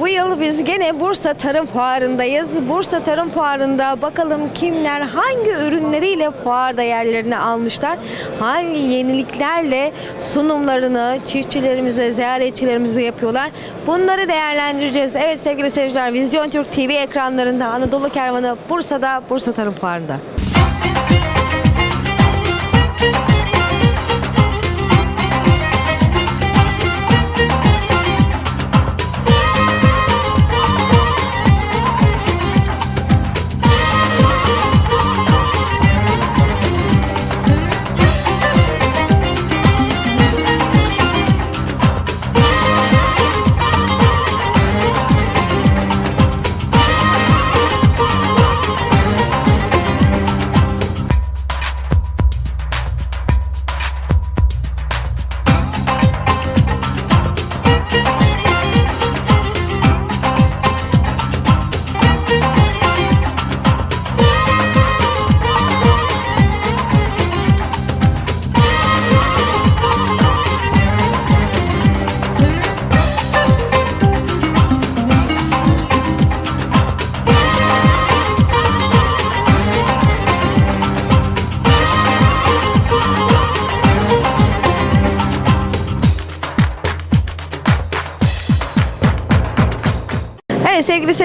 Bu yıl biz gene Bursa Tarım Fuarı'ndayız. Bursa Tarım Fuarı'nda bakalım kimler hangi ürünleriyle fuarda yerlerini almışlar. Hangi yeniliklerle sunumlarını çiftçilerimize, ziyaretçilerimize yapıyorlar. Bunları değerlendireceğiz. Evet sevgili seyirciler Vizyon Türk TV ekranlarında Anadolu Kervanı Bursa'da Bursa Tarım Fuarı'nda.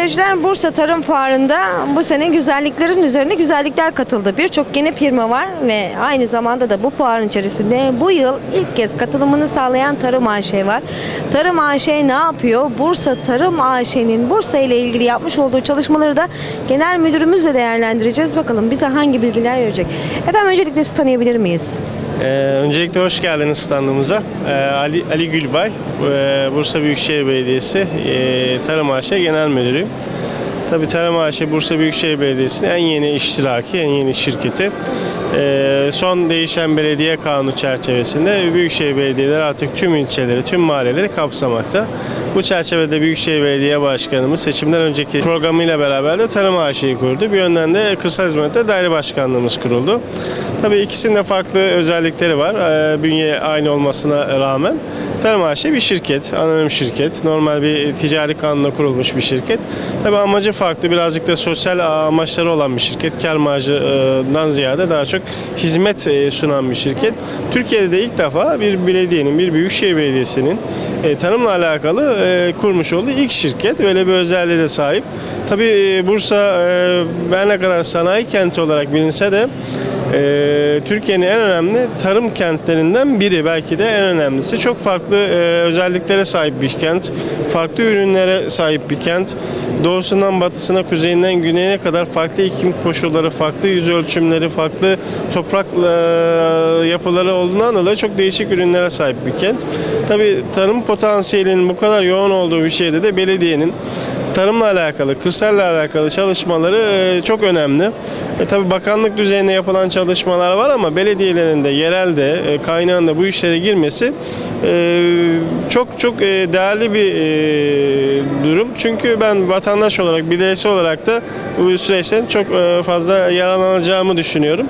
Seyirciler Bursa Tarım Fuarı'nda bu sene güzelliklerin üzerine güzellikler katıldı. Birçok yeni firma var ve aynı zamanda da bu fuarın içerisinde bu yıl ilk kez katılımını sağlayan Tarım AŞ var. Tarım AŞ ne yapıyor? Bursa Tarım AŞ'nin Bursa ile ilgili yapmış olduğu çalışmaları da genel müdürümüzle değerlendireceğiz. Bakalım bize hangi bilgiler verecek. Efendim öncelikle sizi tanıyabilir miyiz? Ee, öncelikle hoş geldiniz standımıza. Ee, Ali, Ali Gülbay, e, Bursa Büyükşehir Belediyesi e, Tarım AŞ Genel Müdürüyüm. Tabii Tarım AŞ Bursa Büyükşehir Belediyesi'nin en yeni iştiraki, en yeni şirketi. Ee, son değişen belediye kanunu çerçevesinde Büyükşehir Belediyeleri artık tüm ilçeleri, tüm mahalleleri kapsamakta. Bu çerçevede Büyükşehir Belediye Başkanımız seçimden önceki programıyla beraber de Tarım AŞ'yi kurdu. Bir yönden de Kırsal Hizmetler Daire Başkanlığımız kuruldu. Tabii ikisinin de farklı özellikleri var. Ee, bünye aynı olmasına rağmen. Tarım AŞ bir şirket, anonim şirket. Normal bir ticari kanunla kurulmuş bir şirket. Tabii amacı farklı. Birazcık da sosyal amaçları olan bir şirket. Kar marjından ziyade daha çok hizmet e, sunan bir şirket. Türkiye'de de ilk defa bir belediyenin, bir büyükşehir belediyesinin e, tarımla alakalı e, kurmuş olduğu ilk şirket. Böyle bir özelliğe de sahip. Tabii e, Bursa e, her ne kadar sanayi kenti olarak bilinse de e, Türkiye'nin en önemli tarım kentlerinden biri belki de en önemlisi. Çok farklı e, özelliklere sahip bir kent. Farklı ürünlere sahip bir kent. Doğusundan batısına, kuzeyinden güneyine kadar farklı iklim koşulları, farklı yüz ölçümleri, farklı toprak e, yapıları olduğundan dolayı çok değişik ürünlere sahip bir kent. Tabii tarım potansiyelinin bu kadar yoğun olduğu bir şehirde de belediyenin tarımla alakalı, kırsalla alakalı çalışmaları e, çok önemli. E, tabii bakanlık düzeyinde yapılan çalışmalar var ama belediyelerin de yerelde e, kaynağında bu işlere girmesi e, çok çok e, değerli bir e, durum. Çünkü ben vatandaş olarak, bireysel olarak da bu süreçten çok fazla yararlanacağımı düşünüyorum.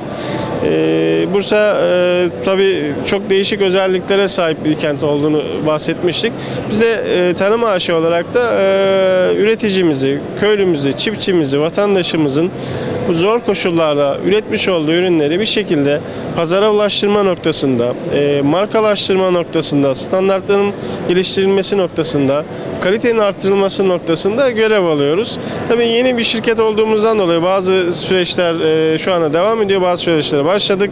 Bursa e, tabii çok değişik özelliklere sahip bir kent olduğunu bahsetmiştik. Bize e, tarım ağaçı olarak da üreticimizi, köylümüzü, çiftçimizi, vatandaşımızın bu zor koşullarda üretmiş olduğu ürünleri bir şekilde pazara ulaştırma noktasında, e, markalaştırma noktasında, standartların geliştirilmesi noktasında, kalitenin artırılması noktasında görev alıyoruz. Tabii yeni bir şirket olduğumuzdan dolayı bazı süreçler e, şu anda devam ediyor, bazı süreçlere başladık.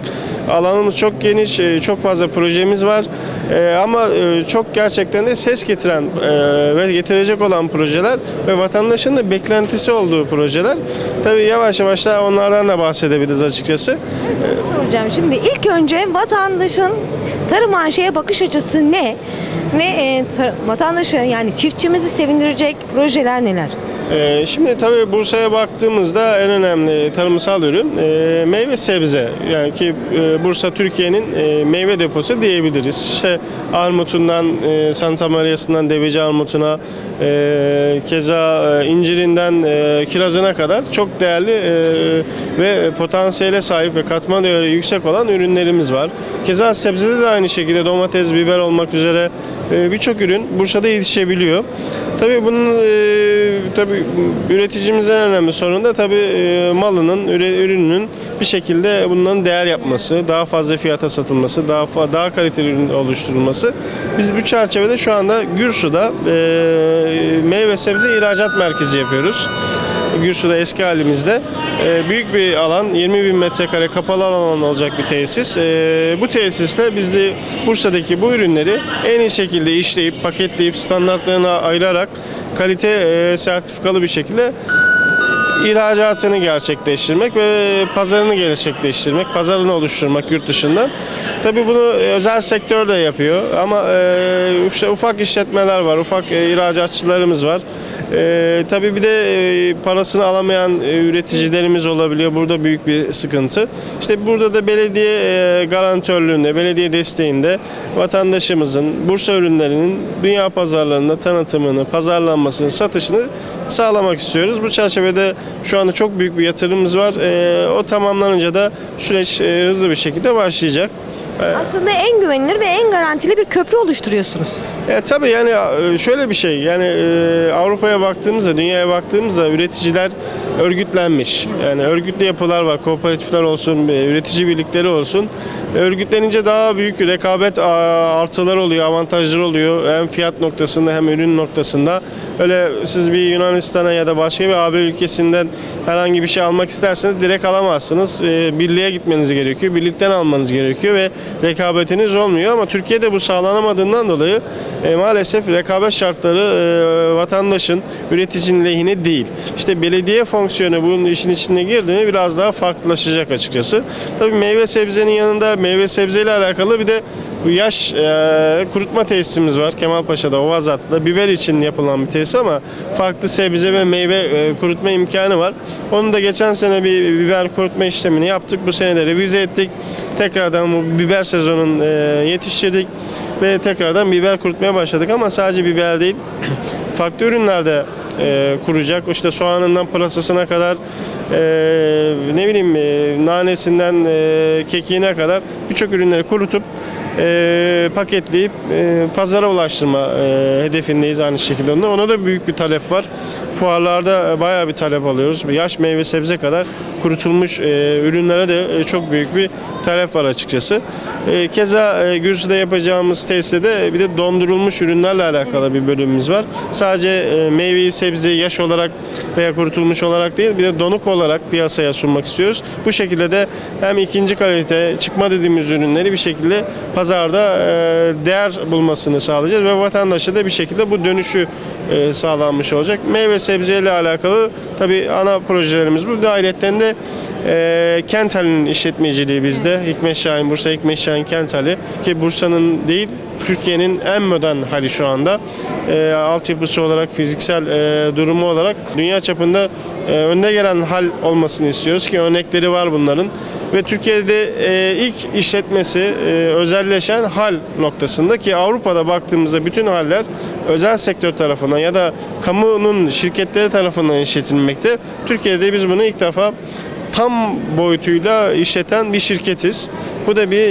Alanımız çok geniş, e, çok fazla projemiz var. E, ama e, çok gerçekten de ses getiren e, ve getirecek olan projeler ve vatandaşın da beklentisi olduğu projeler. Tabii yavaş yavaş da onlardan da bahsedebiliriz açıkçası. soracağım. Şimdi ilk önce vatandaşın tarım AŞ'ye bakış açısı ne? Ve e, vatandaşı yani çiftçimizi sevindirecek projeler neler? Ee, şimdi tabii Bursa'ya baktığımızda en önemli tarımsal ürün e, meyve sebze. Yani ki e, Bursa Türkiye'nin e, meyve deposu diyebiliriz. İşte armutundan, Santa Maria'sından deveci armutuna, keza incirinden kirazına kadar çok değerli ve potansiyele sahip ve katma değeri yüksek olan ürünlerimiz var. Keza sebzede de aynı şekilde domates, biber olmak üzere birçok ürün Bursa'da yetişebiliyor. Tabii bunun tabii üreticimizin önemli sorunu da tabii e, malının, ürününün bir şekilde bunların değer yapması, daha fazla fiyata satılması, daha daha kaliteli ürün oluşturulması. Biz bu çerçevede şu anda Gürsu'da e, meyve sebze ihracat merkezi yapıyoruz. Gürsu'da eski halimizde e, büyük bir alan 20 bin metrekare kapalı alan olacak bir tesis. E, bu tesisle biz de Bursa'daki bu ürünleri en iyi şekilde işleyip paketleyip standartlarına ayırarak kalite e, sertifikalı bir şekilde ihracatını gerçekleştirmek ve pazarını gerçekleştirmek, pazarını oluşturmak yurt dışında. Tabii bunu özel sektör de yapıyor ama e, işte ufak işletmeler var, ufak e, ihracatçılarımız var. E, tabii bir de e, parasını alamayan e, üreticilerimiz olabiliyor. Burada büyük bir sıkıntı. İşte burada da belediye e, garantörlüğünde, belediye desteğinde vatandaşımızın Bursa ürünlerinin dünya pazarlarında tanıtımını, pazarlanmasını, satışını sağlamak istiyoruz. Bu çerçevede şu anda çok büyük bir yatırımımız var. E, o tamamlanınca da süreç e, hızlı bir şekilde başlayacak. Aslında en güvenilir ve en garantili bir köprü oluşturuyorsunuz. E, tabii yani e, şöyle bir şey yani e, Avrupa'ya baktığımızda dünyaya baktığımızda üreticiler örgütlenmiş. Yani örgütlü yapılar var kooperatifler olsun üretici birlikleri olsun. Örgütlenince daha büyük rekabet artıları oluyor avantajları oluyor hem fiyat noktasında hem ürün noktasında. Öyle siz bir Yunanistan'a ya da başka bir AB ülkesinden herhangi bir şey almak isterseniz direkt alamazsınız. Birliğe gitmeniz gerekiyor. Birlikten almanız gerekiyor ve rekabetiniz olmuyor ama Türkiye'de bu sağlanamadığından dolayı e, maalesef rekabet şartları e, vatandaşın, üreticinin lehine değil. İşte belediye fonksiyonu bunun işin içine girdi mi biraz daha farklılaşacak açıkçası. Tabii meyve sebzenin yanında meyve sebzeyle alakalı bir de bu yaş e, kurutma tesisimiz var Kemalpaşa'da, Ovazat'ta. Biber için yapılan bir tesis ama farklı sebze ve meyve e, kurutma imkanı var. Onu da geçen sene bir biber kurutma işlemini yaptık. Bu sene de revize ettik. Tekrardan bu biber sezonun e, yetiştirdik ve tekrardan biber kurutmaya başladık ama sadece biber değil farklı ürünlerde e, kuracak. İşte soğanından pırasasına kadar e, ne bileyim e, nanesinden e, kekiğine kadar birçok ürünleri kurutup e, paketleyip e, pazara ulaştırma e, hedefindeyiz aynı şekilde. Ona, ona da büyük bir talep var. Fuarlarda e, bayağı bir talep alıyoruz. Yaş meyve sebze kadar kurutulmuş e, ürünlere de e, çok büyük bir talep var açıkçası. E, keza e, Gürsü'de yapacağımız tesiste de bir de dondurulmuş ürünlerle alakalı bir bölümümüz var. Sadece e, meyveyi, sebzeyi yaş olarak veya kurutulmuş olarak değil bir de donuk olarak piyasaya sunmak istiyoruz. Bu şekilde de hem ikinci kalite çıkma dediğimiz ürünleri bir şekilde pazarda e, değer bulmasını sağlayacağız ve vatandaşa da bir şekilde bu dönüşü e, sağlanmış olacak. Meyve sebzeyle alakalı tabii ana projelerimiz bu. Gayretten de e, Kental'in işletmeciliği bizde. Hikmet Şahin, Bursa Hikmet Şahin Kentali ki Bursa'nın değil Türkiye'nin en modern hali şu anda. E, altyapısı olarak, fiziksel e, durumu olarak dünya çapında e, önde gelen hal olmasını istiyoruz ki örnekleri var bunların. Ve Türkiye'de e, ilk işletmesi e, özelleşen hal noktasında ki Avrupa'da baktığımızda bütün haller özel sektör tarafından ya da kamunun şirketleri tarafından işletilmekte. Türkiye'de biz bunu ilk defa tam boyutuyla işleten bir şirketiz. Bu da bir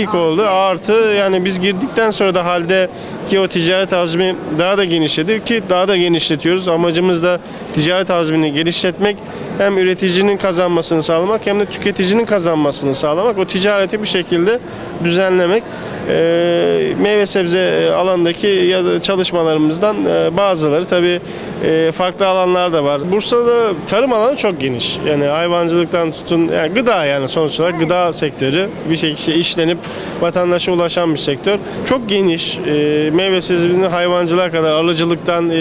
ilk oldu. Artı yani biz girdikten sonra da halde ki o ticaret hacmi daha da genişledi ki daha da genişletiyoruz. Amacımız da ticaret hacmini genişletmek hem üreticinin kazanmasını sağlamak hem de tüketicinin kazanmasını sağlamak. O ticareti bir şekilde düzenlemek. Ee, meyve sebze alandaki ya da çalışmalarımızdan e, bazıları tabii e, farklı alanlar da var. Bursa'da tarım alanı çok geniş. Yani hayvancılıktan tutun yani gıda yani sonuç olarak gıda sektörü bir şekilde işlenip vatandaşa ulaşan bir sektör. Çok geniş. E, meyve sebzesinden hayvancılığa kadar, alıcılıktan e,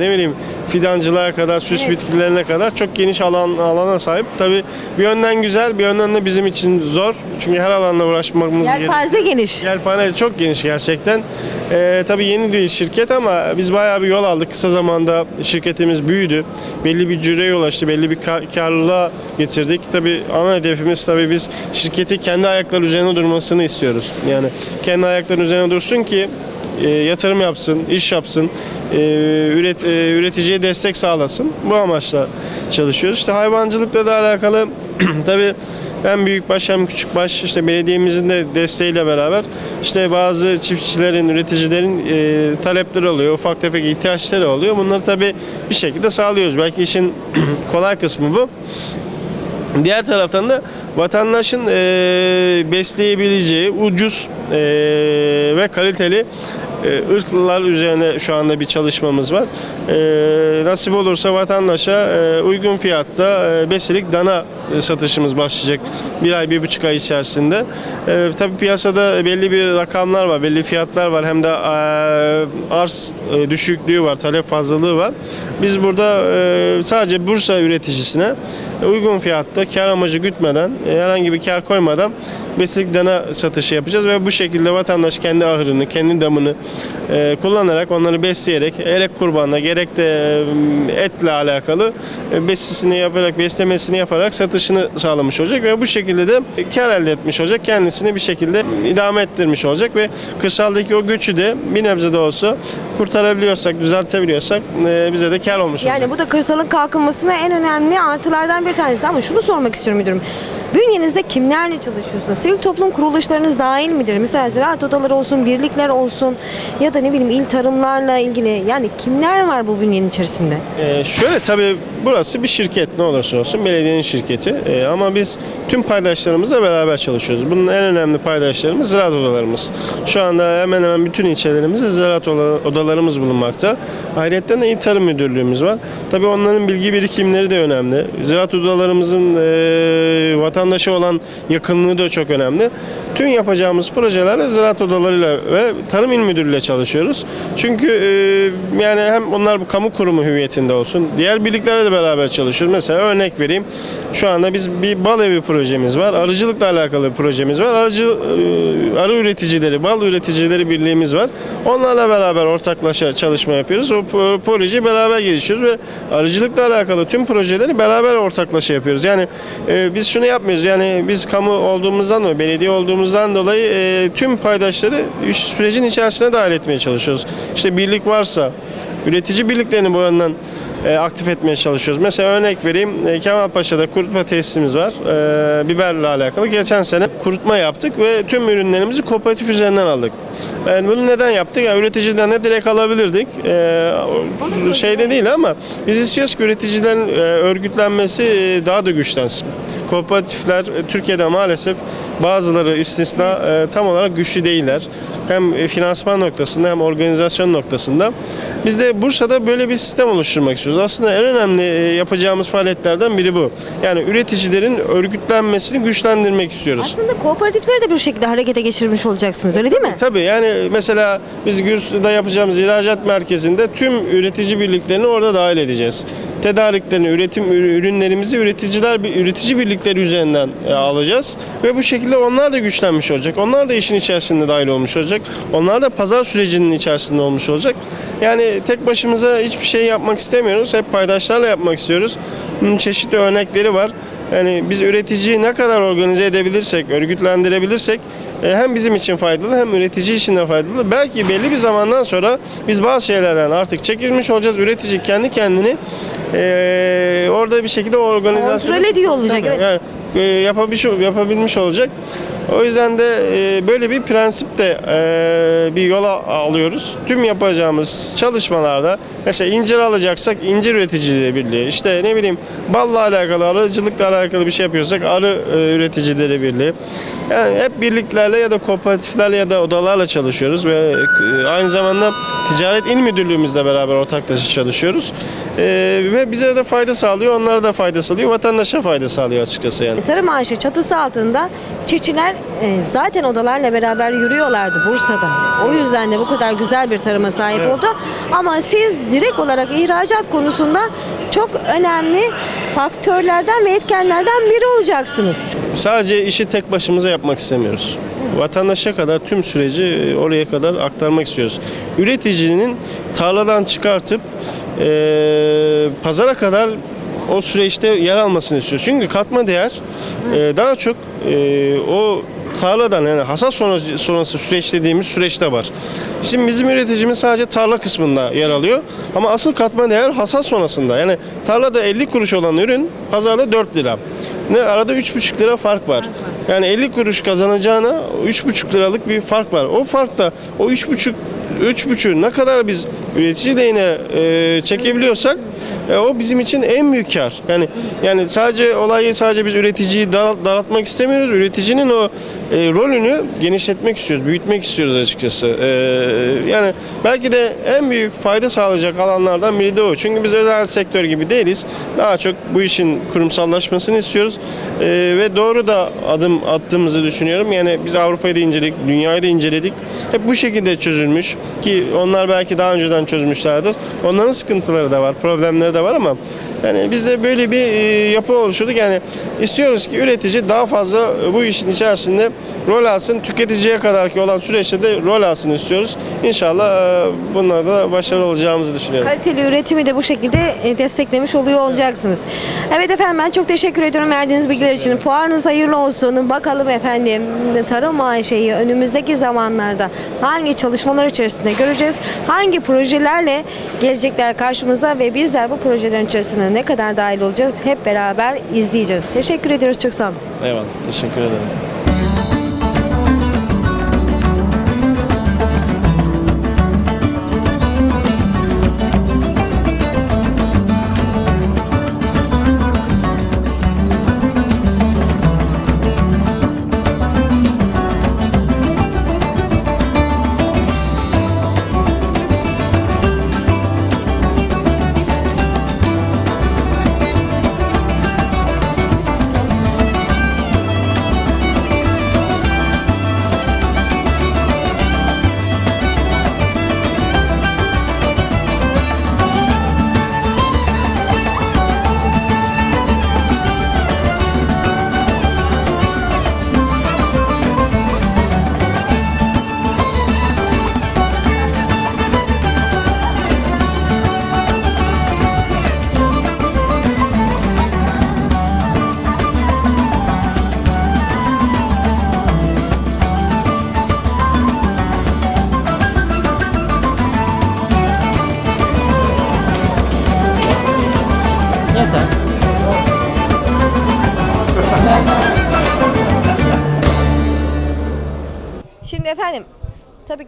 ne bileyim fidancılığa kadar, süs Evet. bitkilerine kadar çok geniş alan alana sahip. Tabii bir yönden güzel, bir yönden de bizim için zor. Çünkü her alanla uğraşmamız gerekiyor. Yelpaze geniş. Yelpane çok geniş gerçekten. Ee, tabii yeni bir şirket ama biz bayağı bir yol aldık. Kısa zamanda şirketimiz büyüdü. Belli bir cüreye ulaştı. Belli bir ka- karlılığa getirdik. Tabii ana hedefimiz tabii biz şirketi kendi ayakları üzerine durmasını istiyoruz. Yani kendi ayakları üzerine dursun ki e, yatırım yapsın, iş yapsın, e, üret, e, üreticiye destek sağlasın. Bu amaçla çalışıyoruz. İşte hayvancılıkla da alakalı tabii hem büyükbaş hem küçükbaş işte belediyemizin de desteğiyle beraber işte bazı çiftçilerin, üreticilerin e, talepleri oluyor, ufak tefek ihtiyaçları oluyor. Bunları tabii bir şekilde sağlıyoruz. Belki işin kolay kısmı bu. Diğer taraftan da vatandaşın e, besleyebileceği ucuz e, ve kaliteli e, ırklar üzerine şu anda bir çalışmamız var. E, nasip olursa vatandaşa e, uygun fiyatta e, besilik dana satışımız başlayacak bir ay, bir buçuk ay içerisinde. E, tabii piyasada belli bir rakamlar var, belli fiyatlar var. Hem de e, arz e, düşüklüğü var, talep fazlalığı var. Biz burada e, sadece Bursa üreticisine uygun fiyatta kar amacı gütmeden, e, herhangi bir kar koymadan besilik dana satışı yapacağız ve bu şekilde vatandaş kendi ahırını, kendi damını e, kullanarak onları besleyerek gerek kurbanla gerek de e, etle alakalı e, besisini yaparak, beslemesini yaparak satışını sağlamış olacak ve bu şekilde de kar elde etmiş olacak. Kendisini bir şekilde idame ettirmiş olacak ve kırsaldaki o göçü de bir nebze de olsa kurtarabiliyorsak, düzeltebiliyorsak e, bize de kar olmuş olacak. Yani bu da kırsalın kalkınmasına en önemli artılardan bir tanesi. Ama şunu sormak istiyorum müdürüm. Bünyenizde kimlerle çalışıyorsunuz? Sivil toplum kuruluşlarınız dahil midir? Mesela ziraat odaları olsun, birlikler olsun ya da ne bileyim il tarımlarla ilgili. Yani kimler var bu bünyenin içerisinde? Ee, şöyle tabii burası bir şirket ne olursa olsun belediyenin şirketi Ee, ama biz tüm paydaşlarımızla beraber çalışıyoruz. Bunun en önemli paydaşlarımız ziraat odalarımız. Şu anda hemen hemen bütün ilçelerimizde ziraat oda- odalarımız bulunmakta. Ayrıca de İl Tarım Müdürlüğümüz var. Tabii onların bilgi birikimleri de önemli. Ziraat odalarımızın e, vatandaşa olan yakınlığı da çok önemli. Tüm yapacağımız projelerle ziraat odalarıyla ve Tarım İl Müdürlüğü'yle çalışıyoruz. Çünkü e, yani hem onlar bu kamu kurumu hüviyetinde olsun. Diğer birliklerle de beraber çalışıyoruz. Mesela örnek vereyim. Şu anda biz bir bal evi projemiz var. Arıcılıkla alakalı bir projemiz var. Arıcı e, arı üreticileri, bal üreticileri birliğimiz var. Onlarla beraber ortaklaşa çalışma yapıyoruz. O pro- projeyi beraber geliştiriyoruz ve arıcılıkla alakalı tüm projeleri beraber ortaklaşa yapıyoruz. Yani e, biz şunu yapmıyoruz. Yani biz kamu olduğumuzdan dolayı, belediye olduğumuzdan dolayı e, tüm paydaşları sürecin içerisine dahil etmeye çalışıyoruz. İşte birlik varsa üretici birliklerini bu yönden e, aktif etmeye çalışıyoruz. Mesela örnek vereyim. E, Kemalpaşa'da kurutma tesisimiz var. E, biberle alakalı. Geçen sene kurutma yaptık ve tüm ürünlerimizi kooperatif üzerinden aldık. Bunu neden yaptık? Yani üreticiden de direkt alabilirdik. E, şeyde değil ama biz istiyoruz ki üreticilerin örgütlenmesi daha da güçlensin. Kooperatifler Türkiye'de maalesef bazıları istisna tam olarak güçlü değiller. Hem finansman noktasında hem organizasyon noktasında. Biz de Bursa'da böyle bir sistem oluşturmak istiyoruz. Aslında en önemli e, yapacağımız faaliyetlerden biri bu. Yani üreticilerin örgütlenmesini güçlendirmek istiyoruz. Aslında kooperatifleri de bir şekilde harekete geçirmiş olacaksınız öyle değil mi? Tabii yani mesela biz Gürsü'de yapacağımız ihracat merkezinde tüm üretici birliklerini orada dahil edeceğiz. Tedariklerini, üretim ürünlerimizi üreticiler üretici birlikleri üzerinden e, alacağız ve bu şekilde onlar da güçlenmiş olacak. Onlar da işin içerisinde dahil olmuş olacak. Onlar da pazar sürecinin içerisinde olmuş olacak. Yani tek başımıza hiçbir şey yapmak istemiyoruz. Hep paydaşlarla yapmak istiyoruz. Bunun çeşitli örnekleri var. Yani biz üreticiyi ne kadar organize edebilirsek, örgütlendirebilirsek e, hem bizim için faydalı hem üretici için de faydalı. Belki belli bir zamandan sonra biz bazı şeylerden artık çekilmiş olacağız. Üretici kendi kendini e, orada bir şekilde o organizasyonu Kontrol ediyor olacak, Tabii, evet. yani, e, yapabilmiş, yapabilmiş olacak. O yüzden de e, böyle bir prensip de e, bir yola alıyoruz. Tüm yapacağımız çalışmalarda mesela incir alacaksak incir üreticileri birliği, işte ne bileyim balla alakalı, arıcılıkla alakalı bir şey yapıyorsak arı e, üreticileri birliği. Yani hep birliklerle ya da kooperatiflerle ya da odalarla çalışıyoruz ve e, aynı zamanda Ticaret İl Müdürlüğümüzle beraber ortaklaşa çalışıyoruz. E, ve bize de fayda sağlıyor, onlara da fayda sağlıyor, vatandaşa fayda sağlıyor açıkçası yani. Tarım Ağaçı çatısı altında çiftçiler e, zaten odalarla beraber yürüyorlardı Bursa'da. O yüzden de bu kadar güzel bir tarıma sahip Evet. oldu. Ama siz direkt olarak ihracat konusunda çok önemli faktörlerden ve etkenlerden biri olacaksınız. Sadece işi tek başımıza yapmak istemiyoruz. Vatandaşa kadar tüm süreci e, oraya kadar aktarmak istiyoruz. Üreticinin tarladan çıkartıp e, pazara kadar o süreçte yer almasını istiyoruz. Çünkü katma değer e, daha çok e, o tarladan yani hasat sonrası, sonrası süreç dediğimiz süreçte var. Şimdi bizim üreticimiz sadece tarla kısmında yer alıyor ama asıl katma değer hasat sonrasında. Yani tarlada 50 kuruş olan ürün pazarda 4 lira. Ne arada 3,5 lira fark var. Yani 50 kuruş kazanacağına 3,5 liralık bir fark var. O fark da o 3,5 3,5 ne kadar biz üretici lehine e, çekebiliyorsak e, o bizim için en büyük kar. Yani yani sadece olayı sadece biz üreticiyi dar- daraltmak istemiyoruz. Üreticinin o e, rolünü genişletmek istiyoruz, büyütmek istiyoruz açıkçası. E, yani belki de en büyük fayda sağlayacak alanlardan biri de o. Çünkü biz özel sektör gibi değiliz. Daha çok bu işin kurumsallaşmasını istiyoruz. E, ve doğru da adım attığımızı düşünüyorum. Yani biz Avrupa'yı da inceledik, dünyayı da inceledik. Hep bu şekilde çözülmüş ki onlar belki daha önceden çözmüşlerdir. Onların sıkıntıları da var, problemleri de var ama yani biz de böyle bir e, yapı oluşturduk. Yani istiyoruz ki üretici daha fazla e, bu işin içerisinde rol alsın. Tüketiciye kadar ki olan süreçte de rol alsın istiyoruz. İnşallah e, bunlarda da başarılı olacağımızı düşünüyorum. Kaliteli üretimi de bu şekilde desteklemiş oluyor olacaksınız. Evet efendim ben çok teşekkür ediyorum verdiğiniz bilgiler için. Fuarınız hayırlı olsun. Bakalım efendim tarım maaşeyi önümüzdeki zamanlarda hangi çalışmalar içerisinde göreceğiz? Hangi projelerle gelecekler karşımıza ve bizler bu projelerin içerisine ne kadar dahil olacağız? Hep beraber izleyeceğiz. Teşekkür ediyoruz. Çok sağ olun. Eyvallah. Teşekkür ederim.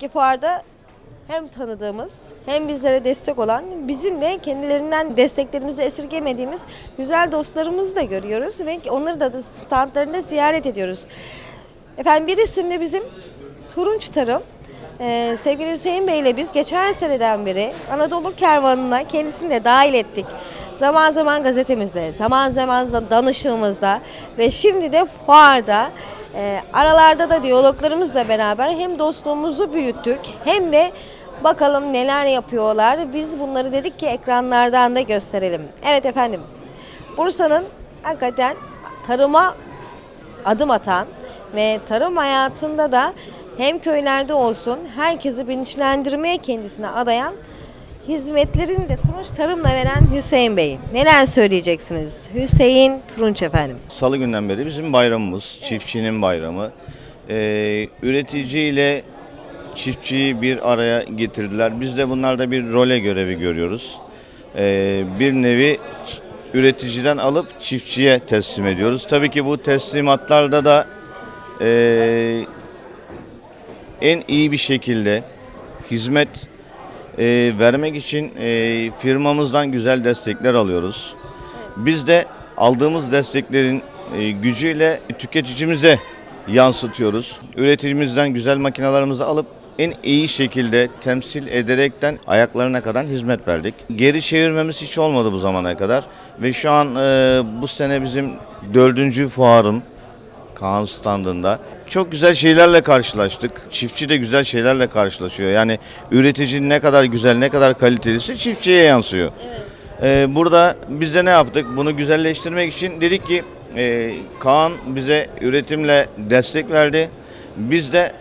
Ki fuarda hem tanıdığımız hem bizlere destek olan bizim de kendilerinden desteklerimizi esirgemediğimiz güzel dostlarımızı da görüyoruz ve onları da standlarında ziyaret ediyoruz. Efendim bir isim de bizim Turunç Tarım. Ee, sevgili Hüseyin Bey ile biz geçen seneden beri Anadolu Kervanı'na kendisini de dahil ettik. Zaman zaman gazetemizde, zaman zaman da danışığımızda ve şimdi de fuarda e, aralarda da diyaloglarımızla beraber hem dostluğumuzu büyüttük hem de bakalım neler yapıyorlar. Biz bunları dedik ki ekranlardan da gösterelim. Evet efendim Bursa'nın hakikaten tarıma adım atan ve tarım hayatında da hem köylerde olsun herkesi bilinçlendirmeye kendisine adayan hizmetlerini de Turunç Tarım'la veren Hüseyin Bey. Neler söyleyeceksiniz? Hüseyin Turunç efendim. Salı günden beri bizim bayramımız, çiftçinin bayramı. Ee, üretici ile çiftçiyi bir araya getirdiler. Biz de bunlarda bir role görevi görüyoruz. Ee, bir nevi üreticiden alıp çiftçiye teslim ediyoruz. Tabii ki bu teslimatlarda da ee, en iyi bir şekilde hizmet e, vermek için e, firmamızdan güzel destekler alıyoruz. Biz de aldığımız desteklerin e, gücüyle tüketicimize yansıtıyoruz. Üreticimizden güzel makinalarımızı alıp en iyi şekilde temsil ederekten ayaklarına kadar hizmet verdik. Geri çevirmemiz hiç olmadı bu zamana kadar ve şu an e, bu sene bizim dördüncü fuarım Kaan standında. Çok güzel şeylerle karşılaştık. Çiftçi de güzel şeylerle karşılaşıyor. Yani üretici ne kadar güzel, ne kadar kalitelisi çiftçiye yansıyor. Ee, burada biz de ne yaptık? Bunu güzelleştirmek için dedik ki e, Kaan bize üretimle destek verdi. Biz de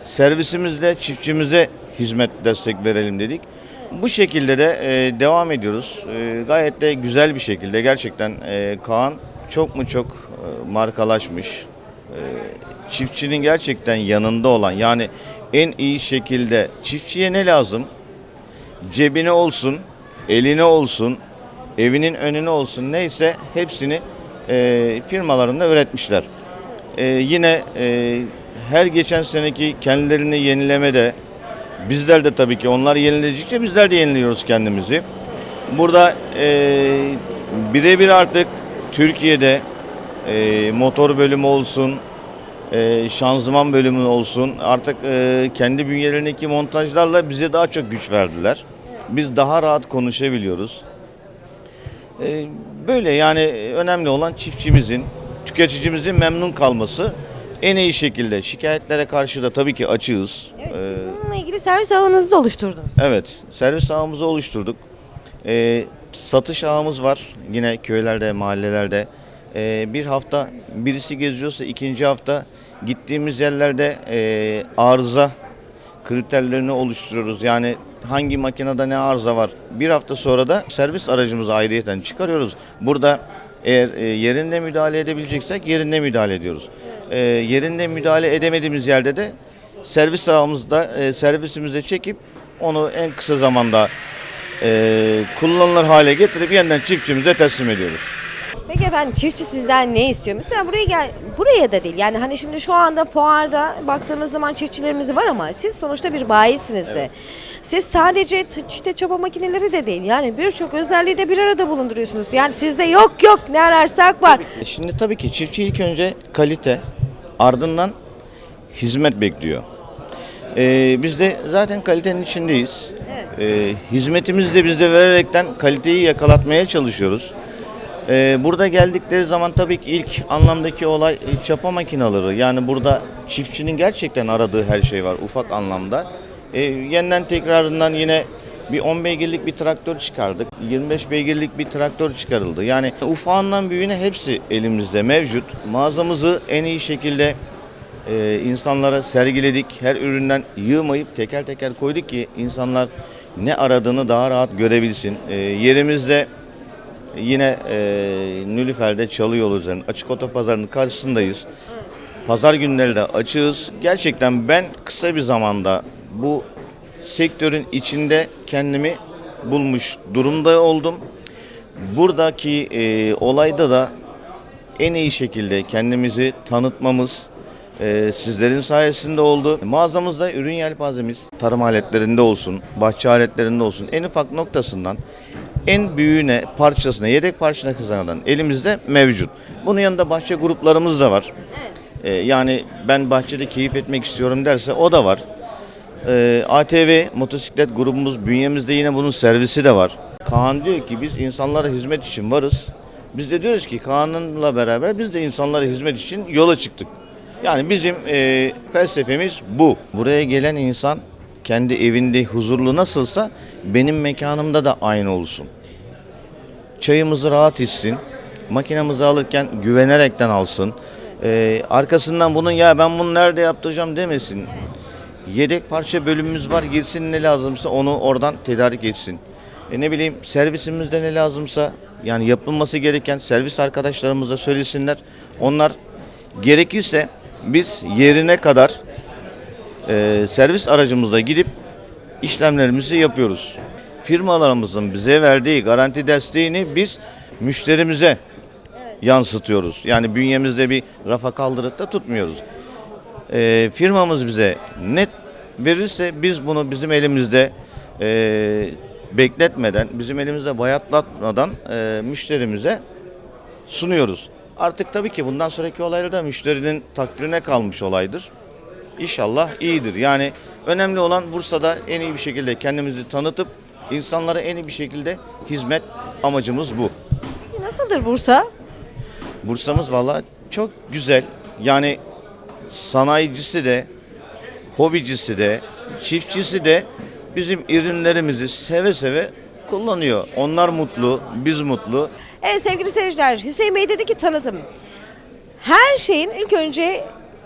servisimizle çiftçimize hizmet destek verelim dedik. Bu şekilde de e, devam ediyoruz. E, gayet de güzel bir şekilde gerçekten e, Kaan çok mu çok e, markalaşmış. E, çiftçinin gerçekten yanında olan yani en iyi şekilde çiftçiye ne lazım? Cebine olsun, eline olsun, evinin önüne olsun neyse hepsini e, firmalarında üretmişler. E, yine e, her geçen seneki kendilerini yenilemede bizler de tabii ki onlar yeniledikçe bizler de yeniliyoruz kendimizi. Burada e, birebir artık Türkiye'de e, motor bölümü olsun, e, şanzıman bölümü olsun artık e, kendi bünyelerindeki montajlarla bize daha çok güç verdiler. Biz daha rahat konuşabiliyoruz. E, böyle yani önemli olan çiftçimizin, tüketicimizin memnun kalması en iyi şekilde. Şikayetlere karşı da tabii ki açığız. Evet, E, siz bununla ilgili servis ağınızı da oluşturdunuz. Evet, servis ağımızı oluşturduk. Ee, satış ağımız var yine köylerde, mahallelerde. Ee, bir hafta birisi geziyorsa ikinci hafta gittiğimiz yerlerde e, arıza kriterlerini oluşturuyoruz. Yani hangi makinede ne arıza var. Bir hafta sonra da servis aracımızı ayrıyeten çıkarıyoruz. Burada eğer e, yerinde müdahale edebileceksek yerinde müdahale ediyoruz. E, yerinde müdahale edemediğimiz yerde de servis ağımızda e, servisimize çekip onu en kısa zamanda e, kullanılır hale getirip yeniden çiftçimize teslim ediyoruz. Peki efendim çiftçi sizden ne istiyor? Mesela buraya gel buraya da değil. Yani hani şimdi şu anda fuarda baktığımız zaman çiftçilerimiz var ama siz sonuçta bir bayisiniz de. Siz sadece işte çapa makineleri de değil. Yani birçok özelliği de bir arada bulunduruyorsunuz. Yani sizde yok yok ne ararsak var. E, Şimdi tabii ki çiftçi ilk önce kalite ardından hizmet bekliyor. Ee, biz de zaten kalitenin içindeyiz. Ee, hizmetimizi de biz de vererekten kaliteyi yakalatmaya çalışıyoruz. Ee, burada geldikleri zaman tabii ki ilk anlamdaki olay e, çapa makinaları. Yani burada çiftçinin gerçekten aradığı her şey var ufak anlamda. Ee, yeniden tekrarından yine bir 10 beygirlik bir traktör çıkardık. 25 beygirlik bir traktör çıkarıldı. Yani ufağından büyüğüne hepsi elimizde mevcut. Mağazamızı en iyi şekilde e, insanlara sergiledik. Her üründen yığmayıp teker teker koyduk ki insanlar ne aradığını daha rahat görebilsin. E, yerimizde yine e, Nülüfer'de Çalı yolu üzerinde açık otopazarının karşısındayız. Pazar günleri de açığız. Gerçekten ben kısa bir zamanda bu sektörün içinde kendimi bulmuş durumda oldum. Buradaki e, olayda da en iyi şekilde kendimizi tanıtmamız e, sizlerin sayesinde oldu. Mağazamızda ürün yelpazemiz tarım aletlerinde olsun, bahçe aletlerinde olsun en ufak noktasından en büyüğüne, parçasına, yedek parçasına kazanılan elimizde mevcut. Bunun yanında bahçe gruplarımız da var. E, yani ben bahçede keyif etmek istiyorum derse o da var. Ee, ATV motosiklet grubumuz bünyemizde yine bunun servisi de var. Kaan diyor ki biz insanlara hizmet için varız. Biz de diyoruz ki Kaan'ınla beraber biz de insanlara hizmet için yola çıktık. Yani bizim e, felsefemiz bu. Buraya gelen insan kendi evinde huzurlu nasılsa benim mekanımda da aynı olsun. Çayımızı rahat içsin. Makinemizi alırken güvenerekten alsın. Ee, arkasından bunun ya ben bunu nerede yaptıracağım demesin. Yedek parça bölümümüz var. Girsin ne lazımsa onu oradan tedarik etsin. E ne bileyim servisimizde ne lazımsa yani yapılması gereken servis arkadaşlarımıza söylesinler. Onlar gerekirse Biz yerine kadar e, servis aracımızla gidip işlemlerimizi yapıyoruz. Firmalarımızın bize verdiği garanti desteğini biz müşterimize yansıtıyoruz. Yani bünyemizde bir rafa kaldırıp da tutmuyoruz. E, firmamız bize net verirse biz bunu bizim elimizde e, bekletmeden, bizim elimizde bayatlatmadan e, müşterimize sunuyoruz. Artık tabii ki bundan sonraki olaylar da müşterinin takdirine kalmış olaydır. İnşallah iyidir. Yani önemli olan Bursa'da en iyi bir şekilde kendimizi tanıtıp insanlara en iyi bir şekilde hizmet amacımız bu. Peki nasıldır Bursa? Bursa'mız valla çok güzel. Yani sanayicisi de, hobicisi de, çiftçisi de bizim ürünlerimizi seve seve kullanıyor. Onlar mutlu, biz mutlu. Evet sevgili seyirciler, Hüseyin Bey dedi ki tanıtım. Her şeyin ilk önce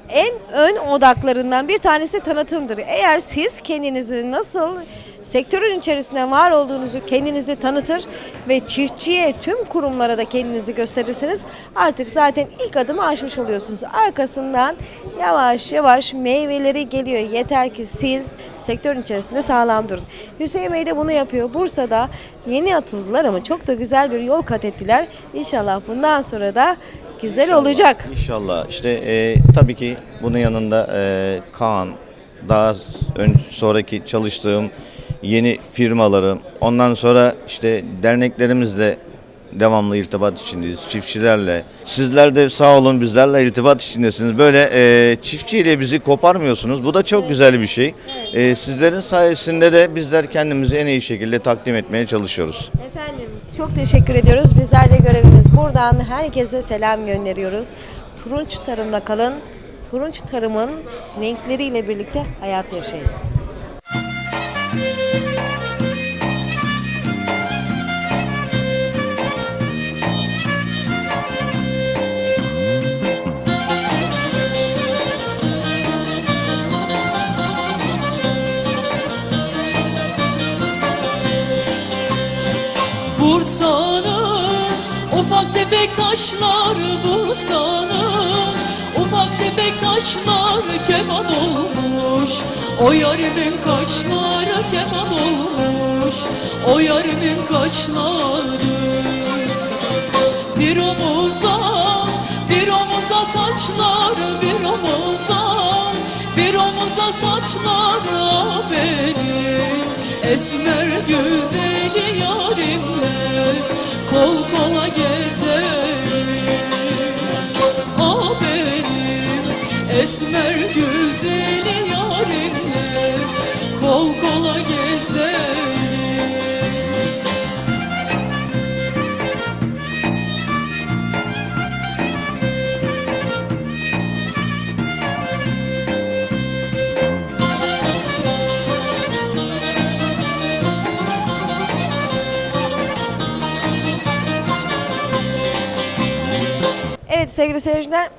en ön odaklarından bir tanesi tanıtımdır. Eğer siz kendinizi nasıl sektörün içerisinde var olduğunuzu kendinizi tanıtır ve çiftçiye tüm kurumlara da kendinizi gösterirseniz artık zaten ilk adımı aşmış oluyorsunuz. Arkasından yavaş yavaş meyveleri geliyor. Yeter ki siz sektörün içerisinde sağlam durun. Hüseyin Bey de bunu yapıyor. Bursa'da yeni atıldılar ama çok da güzel bir yol kat ettiler. İnşallah bundan sonra da güzel olacak. İnşallah. İşte e, tabii ki bunun yanında e, Kaan, daha ön, sonraki çalıştığım yeni firmalarım, ondan sonra işte derneklerimizle devamlı irtibat içindeyiz. Çiftçilerle. Sizler de sağ olun bizlerle irtibat içindesiniz. Böyle e, çiftçiyle bizi koparmıyorsunuz. Bu da çok güzel bir şey. E, sizlerin sayesinde de bizler kendimizi en iyi şekilde takdim etmeye çalışıyoruz. Efendim çok teşekkür ediyoruz. Bizler de görevimiz buradan herkese selam gönderiyoruz. Turunç Tarım'da kalın. Turunç Tarım'ın renkleriyle birlikte hayat yaşayın. Bursa'nın ufak tefek taşlar Bursa'nın ufak tefek taşlar keman olmuş. O yarimin kaşları keman olmuş. O yarimin kaşları. Bir omuzdan bir omuza saçlar Bir omuzdan bir omuza saçlar ah benim Esmer güzeli yarimle kol kola gezerim Ah benim esmer güzeli sevgili seyirciler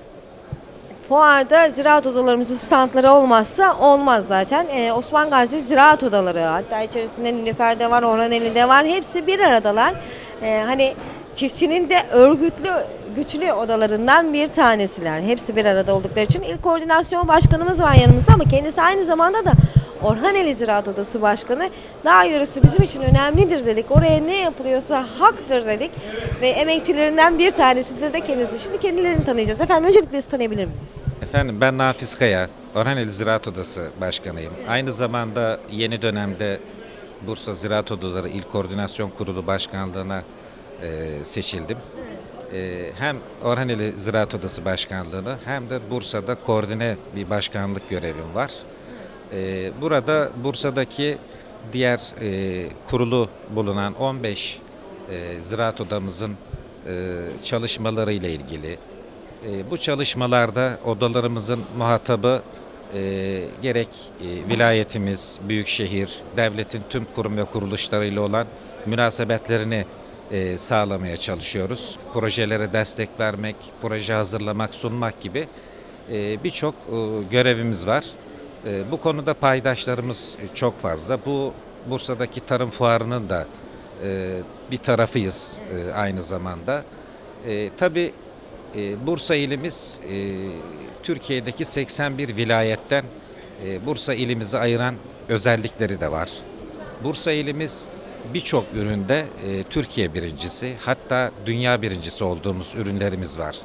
Fuarda ziraat odalarımızın standları olmazsa olmaz zaten. Ee, Osman Gazi Ziraat Odaları hatta içerisinde Nilüfer'de var, Orhaneli'de var. Hepsi bir aradalar. Ee, hani çiftçinin de örgütlü, güçlü odalarından bir tanesiler. Hepsi bir arada oldukları için. İlk koordinasyon başkanımız var yanımızda ama kendisi aynı zamanda da Orhaneli Ziraat Odası Başkanı. Dağ yöresi bizim için önemlidir dedik. Oraya ne yapılıyorsa haktır dedik. Ve emekçilerinden bir tanesidir de kendisi. Şimdi kendilerini tanıyacağız. Efendim öncelikle sizi tanıyabilir miyiz? Efendim ben Nafiz Kaya, Orhaneli Ziraat Odası Başkanıyım. Aynı zamanda yeni dönemde Bursa Ziraat Odaları İl Koordinasyon Kurulu Başkanlığı'na e, seçildim. E, hem Orhaneli Ziraat Odası Başkanlığı'nı hem de Bursa'da koordine bir başkanlık görevim var. E, burada Bursa'daki diğer e, kurulu bulunan 15 e, ziraat odamızın e, çalışmaları ile ilgili, e, bu çalışmalarda odalarımızın muhatabı e, gerek e, vilayetimiz, büyükşehir, devletin tüm kurum ve kuruluşlarıyla olan münasebetlerini e, sağlamaya çalışıyoruz. Projelere destek vermek, proje hazırlamak, sunmak gibi e, birçok e, görevimiz var. E, bu konuda paydaşlarımız çok fazla. Bu Bursa'daki tarım fuarının da e, bir tarafıyız e, aynı zamanda. E, tabii E, Bursa ilimiz e, Türkiye'deki 81 vilayetten e, Bursa ilimizi ayıran özellikleri de var. Bursa ilimiz birçok üründe e, Türkiye birincisi hatta dünya birincisi olduğumuz ürünlerimiz var.